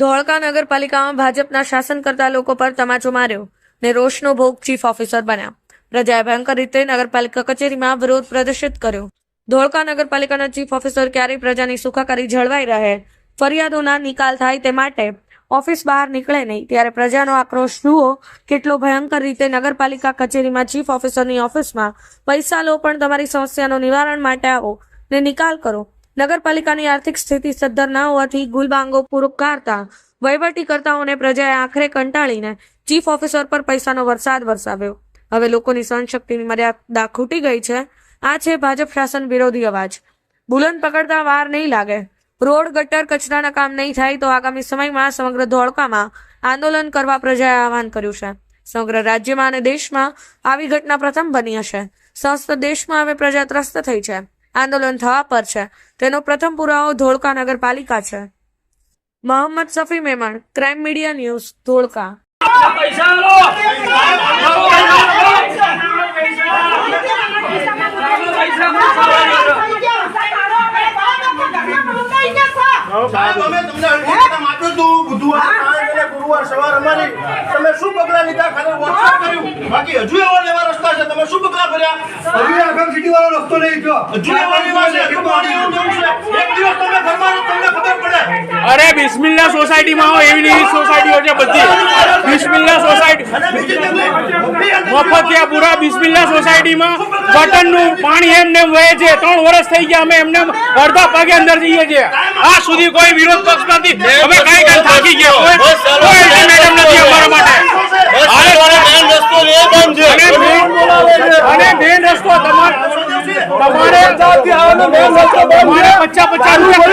ધોળકા નગરપાલિકામાં ભાજપના શાસન કરતા લોકો પર તમાચો માર્યો ને રોષનો ભોગ ચીફ ઓફિસર બન્યા. પ્રજાએ ભયંકર રીતે નગરપાલિકા કચેરીમાં વિરોધ પ્રદર્શિત કર્યો. ધોળકા નગરપાલિકાના ચીફ ઓફિસર ક્યારેય પ્રજાની સુખાકારી જળવાઈ રહે, ફરિયાદોના નિકાલ થાય તે માટે ઓફિસ બહાર નીકળે નહીં. ત્યારે પ્રજાનો આક્રોશ જુઓ કેટલો ભયંકર રીતે નગરપાલિકા કચેરીમાં ચીફ ઓફિસરની ઓફિસમાં પૈસા લો પણ તમારી સમસ્યાનું નિવારણ માટે આવો ને નિકાલ કરો. નગરપાલિકાની આર્થિક સ્થિતિ સદ્ધર ન હોવાથી ગુલબાંગો પુરકારતા વહીવટીકર્તાઓને પ્રજાએ આખરે કંટાળીને ચીફ ઓફિસર પર પૈસાનો વરસાદ વરસાવ્યો. હવે લોકોની સહનશક્તિની મર્યાદા ખૂટી ગઈ છે. આ છે ભાજપ શાસન વિરોધી અવાજ. બુલંદ પકડતા વાર નહીં લાગે. રોડ, ગટર, કચરાના કામ નહીં થાય તો આગામી સમયમાં સમગ્ર ધોળકામાં આંદોલન કરવા પ્રજાએ આહવાન કર્યું છે. સમગ્ર રાજ્યમાં અને દેશમાં આવી ઘટના પ્રથમ બની હશે. સમસ્ત દેશમાં હવે પ્રજા ત્રસ્ત થઈ છે. આંદોલન થવા પર છે. તેનો પ્રથમ પુરાવો ધોળકા નગરપાલિકા છે. Mohammed Safi Memon, crime media news, Dholka. ગુરુવાર સવાર અમારી શું પગલા લીધા? ખાલી વોટ્સએપ કર્યું. બાકી હજુ એવો લેવા રસ્તા છે. તમે શું પગલા ભર્યા હજુ આખમ સિટી વાળો રસ્તો નહીં થયો હજુ એવો લેવા છે. હજુ પાણી એવું જવું છે. એક દિવસ તમે ઘરમાં તમને ખબર પડે. અરે બિસ્મિલ્લા સોસાયટીમાં આવો. એવી એવી સોસાયટીઓ છે બધી. બિસ્મિલ્લા સોસાયટી મફતિયાપુરા બિસ્મિલ્લા સોસાયટીમાં બટનનું પાણી એમને એમ વહે છે. ત્રણ વર્ષ થઈ ગયા અમે એમને અડધા પગે અંદર જઈએ છીએ. આ સુધી કોઈ વિરોધ પક્ષ નથી. અમે કઈ કઈ થાકી ગયા કોઈ કોઈ ultimatum નથી અમારા માટે અને main- અને મેન રસ્તો તમારે તમારે તમારે પચાસ પચાસ રૂપિયા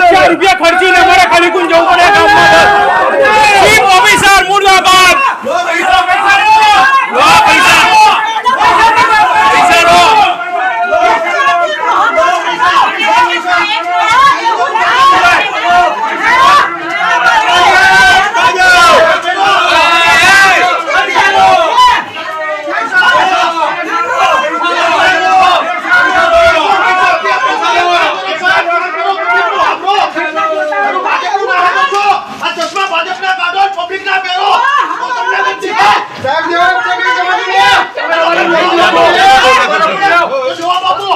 પચાસ રૂપિયા ખર્ચીને અમારે કલીકુંજ જવું પડે ગામમાં. ચીફ ઓફિસર મુર્દાબાદ લો પૈસા લો પૈસા લો આ ચશ્મા ભાજપના કાઢો પબ્લિકના પહેરો તો તમને નથી સાહેબ જવાબ આપો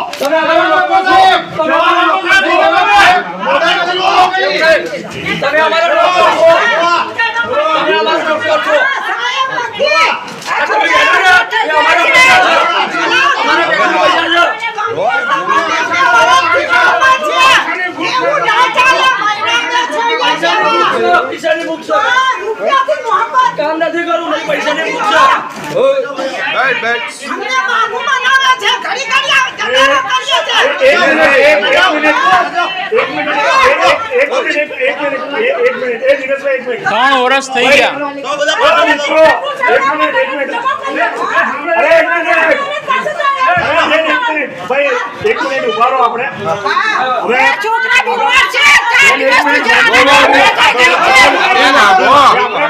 કામ નથી કરવું નહીં પૈસા નહીં પૂછો ત્રણ વર્ષ થઈ ગયા.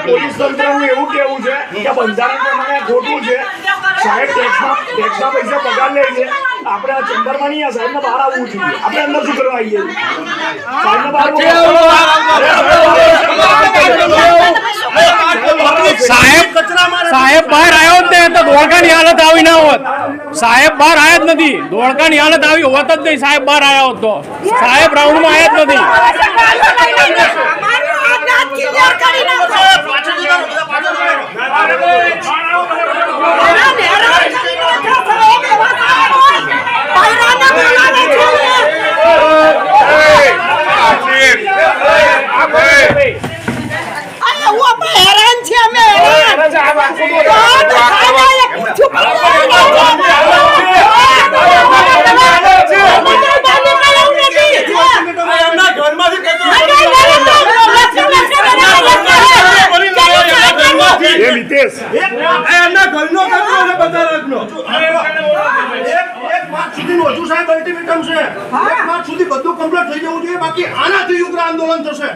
પોલીસ તંત્રનું એવું કેવું છે કે બંધારણ પ્રમાણે ખોટું છે સાહેબ ટેક્સના ટેક્સના પૈસા પગાર લે છે આપણે આ ચેમ્બરમાં નહીં સાહેબ ને બહાર આવવું જોઈએ આપણે અંદર શું કરવા આવીએ સાહેબ ને બહાર સાહેબ સાહેબ બહાર આવ્યો નહીં તો ધોળકાની હાલત આવી ના હોત સાહેબ બહાર આવ્યા જ નથી ધોળકાની હાલત આવી હોત જ નહીં સાહેબ બહાર આવ્યા હોત તો સાહેબ રાઉન્ડમાં આવ્યા જ નથી હેરાન છે અમે હેરાન એ મિતેશ એક એક માર્ચ સુધીનું હજુ સાહેબ અલ્ટિમેટમ છે એક માર્ચ સુધી બધું કમ્પ્લીટ થઈ જવું જોઈએ બાકી આનાથી ઉગ્ર આંદોલન થશે